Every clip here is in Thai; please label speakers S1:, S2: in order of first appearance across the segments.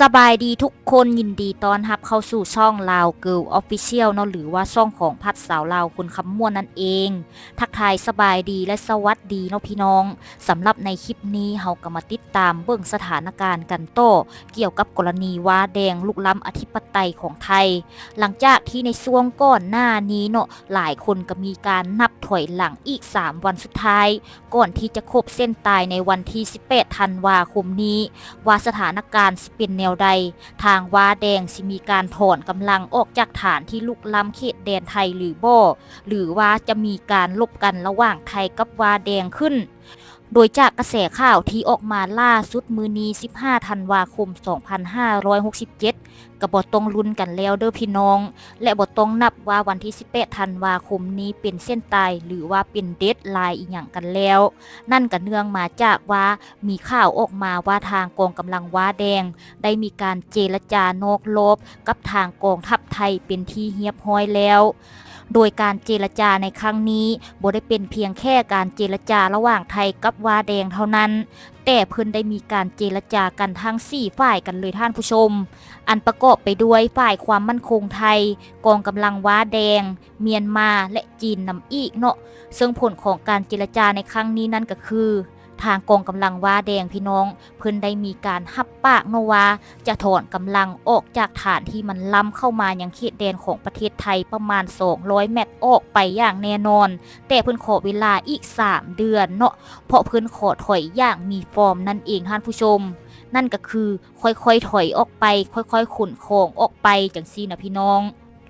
S1: สบายดีทุกคนยินดีต้อนรับเข้าสู่ช่องลาวเกิลออฟฟิเชียลเนาะหรือว่าช่องของพัดสาวลาวคนคำม่วนนั่นเอง ทักทายสบายดีและสวัสดีเนาะพี่น้องสำหรับในคลิปนี้เฮาก็มาติดตามเบิ่งสถานการณ์กันโต้เกี่ยวกับกรณีว้าแดงลุกล้ำอธิปไตยของไทย หลังจากที่ในช่วงก่อนหน้านี้เนาะหลายคนก็มีการนับถอยหลังอีก 3 วันสุดท้าย ก่อนที่จะครบเส้นตายในวันที่ 18 ธันวาคมนี้ ว่าสถานการณ์สิเป็นแนวใด ทางว้าแดงสิมีการถอนกำลังออกจากฐานที่ลุกล้ำเขตแดนไทยหรือบ่หรือว่าจะมีการลบกันระหว่างไทยกับว้าแดงขึ้น โดยจากกระแสข่าวที่ออกมาล่าสุดมือนี้15ธันวาคม 2567กับบทตรงลุนกันแล้วเด้อพี่น้อง และบทตรงนับว่าวันที่ 18ธันวาคมนี้เป็นเส้นตายหรือว่าเป็นเดดไลน์อีกอย่างกันแล้ว นั่นก็เนื่องมาจากว่ามีข่าวออกมาว่าทางกองกำลังว้าแดง ได้มีการเจรจานอกลบกับทางกองทัพไทยเป็นที่เฮียบห้อยแล้ว โดยการเจรจาในครั้งนี้บ่ได้เป็นเพียงแค่การเจรจาระหว่างไทยกับว้าแดงเท่านั้น แต่เพิ่นได้มีการเจรจากันทั้ง4ฝ่ายกันเลยท่านผู้ชม อันประกอบไปด้วยฝ่ายความมั่นคงไทย กองกำลังว้าแดง เมียนมาและจีนนำอีกเนาะซึ่งผลของการเจรจาในครั้งนี้นั่นก็คือ ทางกองกำลังว้าแดงพี่น้อง เพิ่นได้มีการหับปากเนาะว่า จะถอนกำลังออกจากฐานที่มันล้ำเข้ามายังเขตแดนของประเทศไทยประมาณ 200 เมตรออกไปอย่างแน่นอน แต่เพิ่นขอเวลาอีก 3 เดือนเนาะเพราะเพิ่นขอถอยอย่างมีฟอร์มนั่นเองท่านผู้ชมนั่นก็คือค่อยๆถอยออกไป ค่อยๆขนของออกไปจังซี่นะพี่น้อง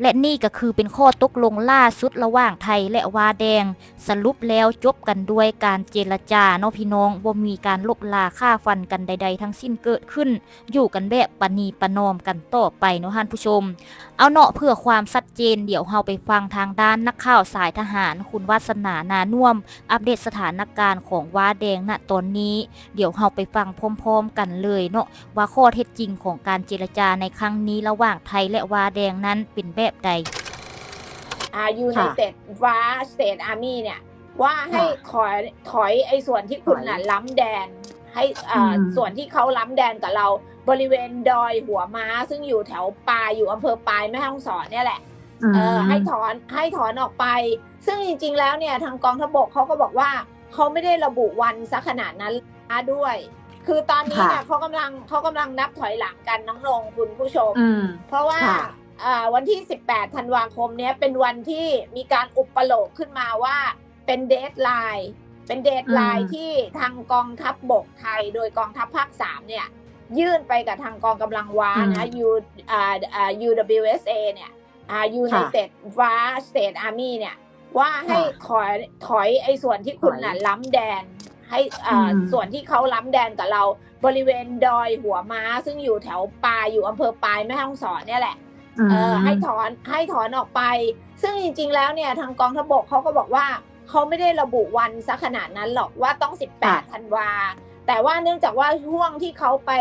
S1: และนี่ก็คือเป็นข้อตกลงล่าสุดระหว่างไทยและวาแดง สรุปแล้วจบกันด้วยการเจรจาเนาะพี่น้องบ่มีการลบลาค่าฟันกันใด ๆ ทั้งสิ้นเกิดขึ้น อยู่กันแบบปณีประนอมกันต่อไปเนาะท่านผู้ชม เอาเนาะเพื่อความชัดเจนเดี๋ยวเฮาไปฟังทางด้านนักข่าวสายทหาร คุณวาสนานานุ่มอัปเดตสถานการณ์ของว้าแดงณตอนนี้ เดี๋ยวเฮาไปฟังพร้อมๆ กันเลยเนาะว่าข้อเท็จจริงของการเจรจาในครั้งนี้ระหว่างไทยและว้าแดงนั้นเป็นแบบใด
S2: อ่ายูไนเต็ดวาสเตทอาร์มี่เนี่ย ว่าให้ถอยถอยไอ้ส่วนที่คุณน่ะล้ำแดน ให้อ่า
S3: อืม
S2: ส่วนที่เขาล้ำแดนกับเรา บริเวณดอยหัวม้า ซึ่งอยู่แถวปลายอยู่อำเภอปลายแม่ฮ่องสอนเนี่ยแหละเออให้ถอนให้ถอนออกไป ซึ่งจริง ๆ แล้วเนี่ยทางกองทพบกเขาก็บอกว่าเขาไม่ได้ระบุวันซะขนาดนั้นด้วย คือตอนนี้เนี่ย
S3: ค่ะ
S2: เขากำลังเขากำลังนับถอยหลังกันน้องลงคุณผู้ชม
S3: อืม
S2: เพราะว่า
S3: ค่ะ
S2: อ่า วันที่ 18 ธันวาคมเนี้ยเป็นวันที่มีการอุปโลกขึ้นมาว่าเป็นเดทไลน์เป็นเดทไลน์
S3: อืม
S2: ที่ทางกองทัพบกไทย โดยกองทัพภาค3เนี่ยยื่นไปกับทางกองกำลังว้านะ U อ่าอ่า UWSA เนี่ยอ่า United Va State Army เนี่ยว่าให้ถอยถอยไอ้ส่วนที่คุณน่ะล้ำแดน ให้อ่า
S3: อืม
S2: ส่วนที่เขาล้ำแดนกับเราบริเวณดอยหัวม้า ซึ่งอยู่แถวปลายอยู่อำเภอปลายแม่ฮ่องสอนเนี่ยแหละเออ ให้ถอนให้ถอนออกไป ซึ่งจริง ๆ แล้วเนี่ยทางกองทพบกเขาก็บอกว่าเขาไม่ได้ระบุวันซะขนาดนั้นหรอกว่าต้อง 18 ธันวา แต่ว่าเนื่องจากว่าช่วงที่เขาไป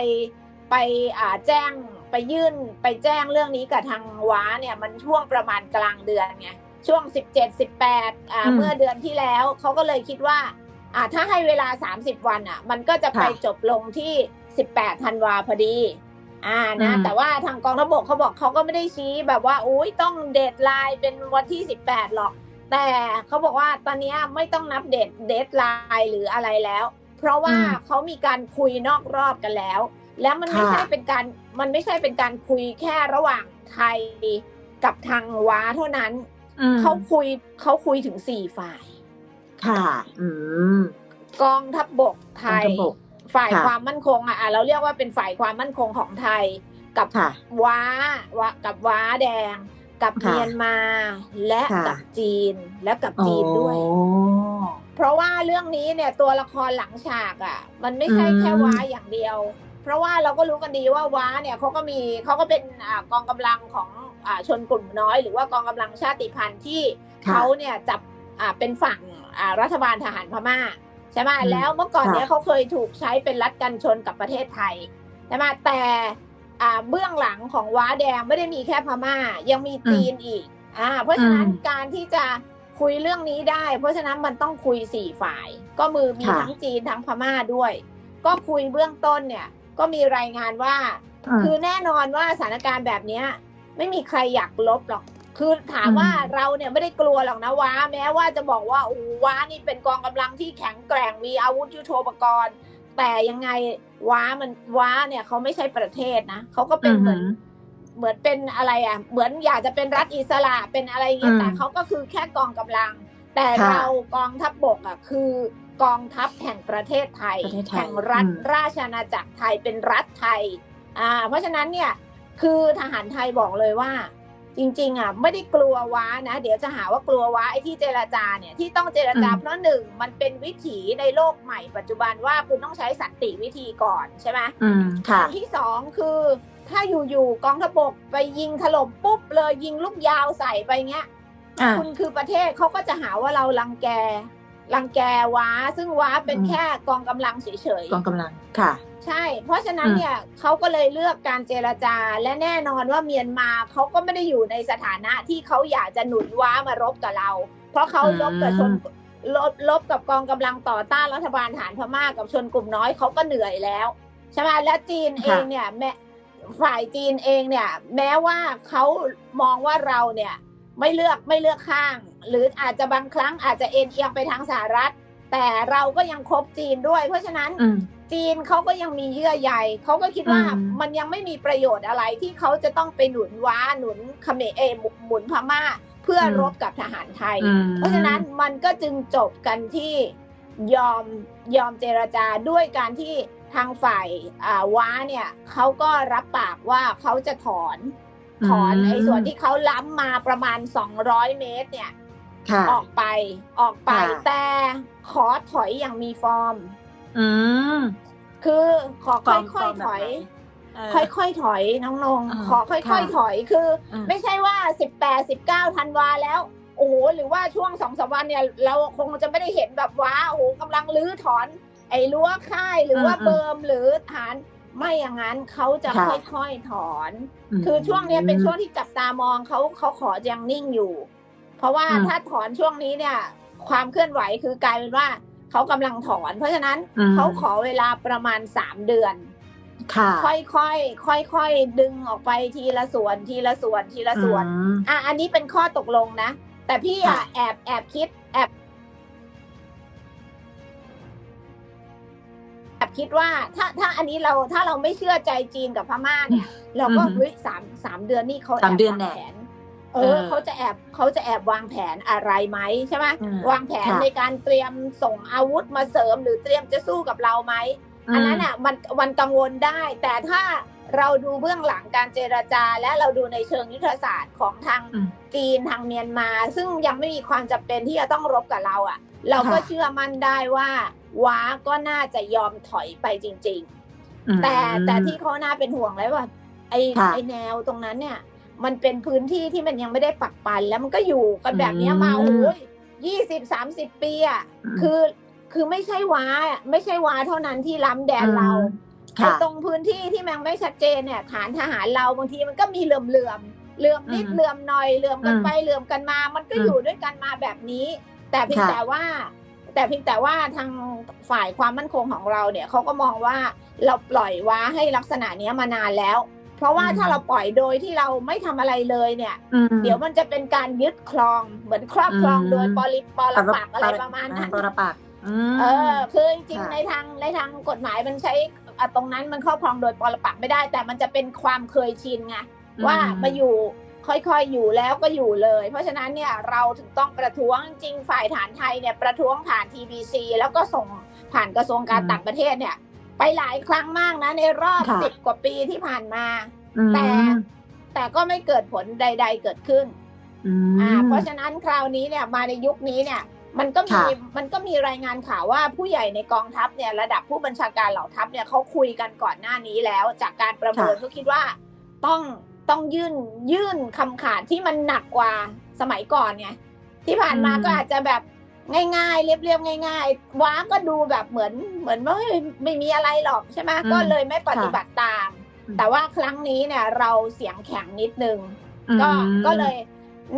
S2: ไปอ่าแจ้งไปยื่นไปแจ้งเรื่องนี้กับทางว้าเนี่ยมันช่วงประมาณกลางเดือนไงช่วง 17 18อ่า
S3: อืม
S2: เมื่อเดือนที่แล้วเขาก็เลยคิดว่าอ่าถ้าให้เวลา 30 วันอะ มันก็จะไป
S3: ค่ะ
S2: จบลงที่ 18 ธันวาพอดี อ่านะ
S3: อืม
S2: แต่ว่าทางกองทพบกเขาบอกเขาก็ไม่ได้ชี้แบบว่าอุ้ยต้องเดทไลน์เป็นวันที่18หรอก แต่เขาบอกว่าตอนเนี้ยไม่ต้องนับเดทเดทไลน์หรืออะไรแล้ว เพราะว่า
S3: อืม
S2: เขามีการคุยนอกรอบกันแล้ว แล้วมันไม่
S3: ค่ะ
S2: ใช่เป็นการมันไม่ใช่เป็นการคุยแค่ระหว่างไทยกับทางว้าเท่านั้น
S3: อืม
S2: เขาคุยเขาคุยถึงสี่ฝ่าย
S3: ค่ะ อืม
S2: กองทัพบบกไทย
S3: กองทัพบก
S2: ฝ่าย
S3: ค่ะ
S2: ความมั่นคงอะอะเราเรียกว่าเป็นฝ่ายความมั่นคงของไทย กับ
S3: ค่ะ
S2: ว้าวากับว้าแดง กับ
S3: ค่ะ
S2: เมียนมา และ
S3: ค่ะ
S2: กับจีนและกับจีนด้วย
S3: อ๋อ
S2: เพราะว่าเรื่องนี้เนี่ยตัวละครหลังฉากอะ มันไม่ใช่
S3: อืม
S2: แค่ว้าอย่างเดียว เพราะว่าเราก็รู้กันดีว่าว้าเนี่ยเขาก็มีเขาก็เป็นอ่ากองกำลังของอ่าชนกลุ่มน้อย หรือว่ากองกำลังชาติพันธุ์ที่
S3: ค่ะ
S2: เขาเนี่ยจับอ่าเป็นฝั่งอ่ารัฐบาลทหารพม่า ใช่ไหม
S3: อืม
S2: แล้วเมื่อก่อน
S3: ค่ะ
S2: เนี่ยเขาเคยถูกใช้เป็นรัฐกันชนกับประเทศไทยใช่ไหมแต่อ่าเบื้องหลังของว้าแดงไม่ได้มีแค่พม่า ยังมีจีนอีกอ่าเพราะฉะนั้น
S3: อืม
S2: การที่จะคุยเรื่องนี้ได้ เพราะฉะนั้นมันต้องคุยสี่ฝ่าย ก็มือมี
S3: ค่ะ
S2: ทั้งจีนทั้งพม่าด้วย ก็คุยเบื้องต้นเนี่ย ก็มีรายงานว่า คือแน่นอนว่าสถานการณ์แบบเนี้ยไม่มีใครอยากลบหรอก คือถามว่า
S3: อืม
S2: เราเนี่ยไม่ได้กลัวหรอกนะว้า แม้ว่าจะบอกว่าโอ้โหว้านี่เป็นกองกำลังที่แข็งแกร่งมีอาวุธยุทโธปกรณ์ แต่ยังไงว้ามันว้าเนี่ยเขาไม่ใช่ประเทศนะเขาก็เป็นเหมือน
S3: อือหือ
S2: เหมือนเป็นอะไรอะ เหมือนอยากจะเป็นรัฐอิสระเป็นอะไรอย่างเงี้ย
S3: อืม
S2: แต่เขาก็คือแค่กองกำลัง แต่
S3: ค่ะ
S2: เรากองทัพบกอะคือกองทัพแห่งประเทศไทย
S3: ประเทศไทย
S2: แห่งรัฐ
S3: อืม
S2: ราชอาณาจักรไทยเป็นรัฐไทย อ่า เพราะฉะนั้นเนี่ยคือทหารไทยบอกเลยว่า จริง ๆอะไม่ได้กลัวว้านะ เดี๋ยวจะหาว่ากลัวว้าไอ้ที่เจรจาเนี่ยที่ต้องเจรจา
S3: อืม
S2: เพราะหนึ่งมันเป็นวิถีในโลกใหม่ปัจจุบันว่าคุณต้องใช้สันติวิธีก่อนใช่ไหม
S3: อืมค่ะ
S2: อันที่สองคือถ้าอยู่ๆกองทัพบกไปยิงถล่มปุ๊บเลยยิงลูกยาวใส่ไปเงี้ย
S3: อ่า
S2: คุณคือประเทศเขาก็จะหาว่าเรารังแกรังแกว้า ซึ่งว้าเป็น
S3: อืม
S2: แค่กองกำลังเฉย
S3: กองกำลังค่ะ
S2: ๆ ใช่ เพราะฉะนั้น
S3: อืม
S2: เนี่ยเขาก็เลยเลือกการเจรจาและแน่นอนว่าเมียนมาเขาก็ไม่ได้อยู่ในสถานะที่เขาอยากจะหนุนว้ามารบกับเรา เพราะเขาลบกับชนลบลบกับกองกำลังต่อต้านรัฐบาลฐานพม่ากับชนกลุ่มน้อยเขาก็เหนื่อยแล้วใช่ไหมและจีนเองเนี่ยแม้ฝ่ายจีนเองเนี่ย แม้ว่าเขามองว่าเราเนี่ย ไม่เลือกไม่เลือกข้าง หรืออาจจะบางครั้งอาจจะเอ็นเอียงไปทางสหรัฐ แต่เราก็ยังคบจีนด้วย เพราะฉะนั้น
S3: อืม
S2: จีนเขาก็ยังมีเยื่อใยเขาก็คิดว่า
S3: อืม
S2: มันยังไม่มีประโยชน์อะไรที่เขาจะต้องไปหนุนว้าหนุนเขมรเออหมุนพม่า เพื่อรบกับทหารไทย
S3: อืม
S2: เพราะฉะนั้นมันก็จึงจบกันที่ยอมยอมเจรจาด้วยการที่ทางฝ่ายอ่าว้าเนี่ยเขาก็รับปากว่าเขาจะถอน ถอน
S3: อืม
S2: ไอ้ส่วนที่เขาล้ำมาประมาณ 200 เมตรเนี่ย
S3: ค่ะ
S2: ออกไปออกไป
S3: ค่ะ
S2: แต่ขอถอยอย่างมีฟอร์ม
S3: อืม
S2: คือขอ
S3: ฟอร์ม
S2: ค่อย
S3: ฟอร์ม
S2: ๆถอย
S3: แบบไหนเออ
S2: ค่อยๆถอยน้องนง
S3: อ่า
S2: ขอค่อย
S3: ค่ะ
S2: ๆถอยคืออ
S3: ม
S2: ไม่ใช่ว่า18 19ธันวาแล้วโอ้โหหรือว่าช่วงสองสามวันเนี่ย เราคงจะไม่ได้เห็นแบบว้าโอ้โหกำลังรื้อถอน ไอ้รั้วค่ายหรือว่า
S3: อืม
S2: เบิร์มหรือฐานไม่อย่างนั้นเขาจะ
S3: ค่ะ
S2: ค่อยๆถอน
S3: ม
S2: คือช่วงเนี้ยเป็นช่วงที่จับตามองเขาเขาขอยังนิ่งอยู่ เพราะว่า
S3: อืม
S2: ถ้าถอนช่วงนี้เนี่ย ความเคลื่อนไหวคือกลายเป็นว่า เขากำลังถอน เพราะฉะนั้น
S3: อืม
S2: เขาขอเวลาประมาณสามเดือน
S3: ค่ะ
S2: ค่อยๆค่อยๆดึงออกไปทีละส่วนทีละส่วนทีละส่วน
S3: อืม
S2: อะอันนี้เป็นข้อตกลงนะ แต่พี่อะ
S3: ค่ะ
S2: แอบแอบคิดแอบแอบคิดว่าถ้าถ้าอันนี้เราถ้าเราไม่เชื่อใจจีนกับพม่าเนี่ย เราก็
S3: อือหือ
S2: เฮ้ยสามสามเดือนนี่เขาแอ
S3: สาม
S2: บ
S3: เดือน
S2: วาง
S3: แน่
S2: แผน เอ
S3: เอ
S2: อ
S3: อ
S2: เขาจะแอบเขาจะแอบวางแผนอะไรไหมใช่ไหม
S3: อืม
S2: วางแผน
S3: ค่ะ
S2: ในการเตรียมส่งอาวุธมาเสริมหรือเตรียมจะสู้กับเราไหมอันนั้นอะมันมันกังวลได้ แต่ถ้าเราดูเบื้องหลังการเจรจา และเราดูในเชิงยุทธศาสตร์ของทาง
S3: อืม
S2: จีนทางเมียนมา ซึ่งยังไม่มีความจำเป็นที่จะต้องรบกับเราอะ เราก็
S3: ค่ะ
S2: เชื่อมั่นได้ว่าว้าก็น่าจะยอมถอยไปจริง
S3: อืม
S2: ๆแต่แต่ที่เขาน่าเป็นห่วงเลยว่าไอ
S3: ค่ะ
S2: ไอแนวตรงนั้นเนี่ย มันเป็นพื้นที่ที่มันยังไม่ได้ปักปันแล้วมันก็อยู่กันแบบเนี้ยมา
S3: อืม
S2: โอ้ยยี่สิบสามสิบปีอะ
S3: อืม
S2: คือคือไม่ใช่ว้าอะไม่ใช่ว้าเท่านั้นที่ล้ำแดนเราไอ้
S3: ค่ะ
S2: ตรงพื้นที่ที่มันไม่ชัดเจนเนี่ย ฐานทหารเราบางทีมันก็มีเหลื่อมเหลื่อมๆเหลื่อมนิด
S3: อืม
S2: เหลื่อมหน่อยเหลื่อมกัน
S3: อืม
S2: ไปเหลื่อมกันมา มันก็
S3: อืม
S2: อยู่ด้วยกันมาแบบนี้ แต่เพียง
S3: ค่ะ
S2: แต่ว่า แต่เพียงแต่ว่าทางฝ่ายความมั่นคงของเราเนี่ยเขาก็มองว่าเราปล่อยว้าให้ลักษณะเนี้ยมานานแล้ว เพราะว่า
S3: อืม
S2: ถ้าเราปล่อยโดยที่เราไม่ทำอะไรเลยเนี่ย
S3: อืม
S2: เดี๋ยวมันจะเป็นการยึดครองเหมือนครอบครอง
S3: อืม
S2: โดยปริปรปักษ์อะไรประมาณนั้น
S3: ปรปักษ์อืม
S2: เออคือจริง
S3: ค่ะ
S2: ๆในทางในทางกฎหมายมันใช้อะตรงนั้นมันครอบครองโดยปรปักษ์ไม่ได้ แต่มันจะเป็นความเคยชินไงว่ามาอยู่ค่อยๆอยู่แล้วก็อยู่เลย เพราะฉะนั้นเนี่ยเราถึงต้องประท้วงจริงฝ่ายฐานไทยเนี่ยประท้วงผ่าน TBC แล้วก็ส่งผ่านกระทรวงการ
S3: อืม
S2: ต่างประเทศเนี่ย ไปหลายครั้งมากนะ ในรอบ
S3: ค่ะ
S2: สิบกว่าปีที่ผ่านมา
S3: อืม
S2: แต่แต่ก็ไม่เกิดผลใด ๆ เกิดขึ้น
S3: อืม
S2: อ่าเพราะฉะนั้นคราวนี้เนี่ยมาในยุคนี้เนี่ยมันก็มี
S3: ค่ะ
S2: มันก็มีรายงานข่าวว่าผู้ใหญ่ในกองทัพเนี่ยระดับผู้บัญชาการเหล่าทัพเนี่ยเขาคุยกันก่อนหน้านี้แล้ว จากการประเมินเขาคิดว่าต้องต้องยื่นยื่นคำขาดที่มันหนักกว่าสมัยก่อนไงที่ผ่านมาก็อาจจะแบบ ง่ายๆ เรียบๆง่าย ๆ ว้าก็ดูแบบเหมือนเหมือนว่าเฮ้ยไม่มีอะไรหรอกใช่ไหมก็เลยไม่ปฏิบัติตาม แต่ว่าครั้งนี้เนี่ยเราเสียงแข็งนิดนึงก็
S3: อืม
S2: ก็เลย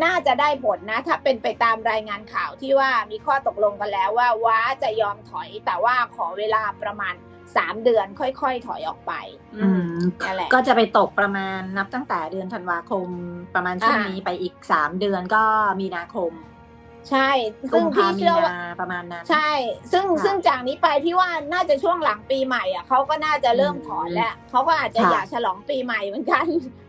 S2: น่าจะได้ผลนะ ถ้าเป็นไปตามรายงานข่าวที่ว่ามีข้อตกลงกันแล้วว่าว้าจะยอมถอย แต่ว่าขอเวลาประมาณสามเดือนค่อยๆ ถอยออกไป
S3: อืม
S2: นั่นแหละ
S3: ก็จะไปตกประมาณนับตั้งแต่เดือนธันวาคมประมาณช่วง
S2: อ่านี้
S3: นี้ไปอีกสามเดือนก็มีนาคม
S2: ใช่
S3: กุ
S2: ซึ่ง
S3: ม
S2: พี่
S3: ภามี
S2: เชื่อว่า
S3: นาประมาณนั้น
S2: ใช่ ซึ่ง
S3: ค่ะ
S2: ซึ่งจากนี้ไปพี่ว่าน่าจะช่วงหลังปีใหม่อะเขาก็น่าจะเริ่มถอนแล้วเขาก็อาจจะ
S3: ค่ะ
S2: อยากฉลองปีใหม่เหมือนกัน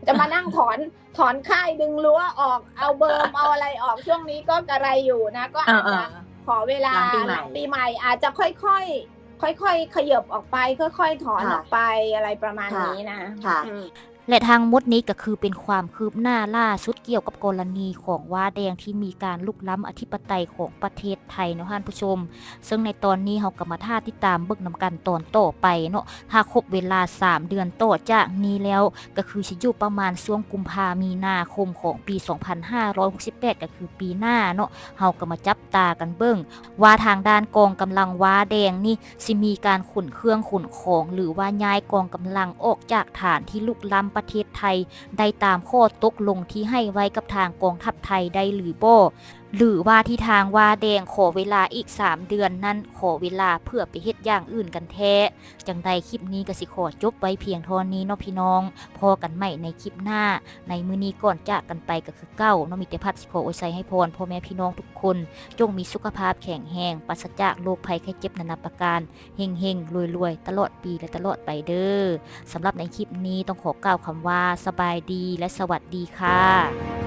S2: จะมานั่งถอนถอนค่ายดึงรั้วออกเอาเบิร์มเอาอะไรออกช่วงนี้ก็กระไรอยู่นะ ก็
S3: เอ
S2: อา
S3: อ
S2: จ
S3: เอ
S2: จะ
S3: อ
S2: ขอเวลา
S3: หลังปีใหม่
S2: หลังปีใหม่อาจจะค่อยๆค่อยๆขยับออกไป ค่อยๆถอน
S3: ค่ะ
S2: ออกไปอะไรประมาณ
S3: ค่ะ
S2: นี้นะ
S3: ค่ะ
S2: อืม
S1: และทางมดนี้ก็คือเป็นความคืบหน้าล่าสุดเกี่ยวกับกรณีของว่าแดงที่มีการลุกล้ำอธิปไตยของประเทศไทยเนาะท่านผู้ชม ซึ่งในตอนนี้เราก็มาท่าติดตามเบิกนำกันตอนต่อไปเนาะถ้าครบเวลา 3 เดือนต่อจากนี้แล้วก็คือจะอยู่ประมาณช่วงกุมภามีนาคมของปี 2568 ก็คือปีหน้าเนาะเฮาก็มาจับตากันเบิ่งว่าทางด้านกองกำลังว้าแดงนี่สิมีการขุนเครื่องขุนของ หรือว่าย้ายกองกำลังออกจากฐานที่ลุกล้ำประเทศไทย ได้ตามข้อตกลงที่ให้ไว้กับทางกองทัพไทยได้หรือบ่ หรือว่าที่ทางว่าแดงขอเวลาอีก 3 เดือนนั้นขอเวลาเพื่อไปเฮ็ดอย่างอื่นกันแท้จังใดคลิปนี้ก็สิขอจบไว้เพียงเท่านี้เนาะพี่น้อง พอกันใหม่ในคลิปหน้า ในมื้อนี้ก่อนจากกันไปก็คือเก้าเนาะมีแต่พัดสิขออวยใจให้พรพ่อแม่พี่น้องทุกคน จงมีสุขภาพแข็งแรงปราศจากโรคภัยไข้เจ็บนานาประการเฮงเฮงรวยรวยตลอดปีและตลอดไปเด้อสำหรับในคลิปนี้ต้องขอกล่าวคำว่าสบายดีและสวัสดีค่ะ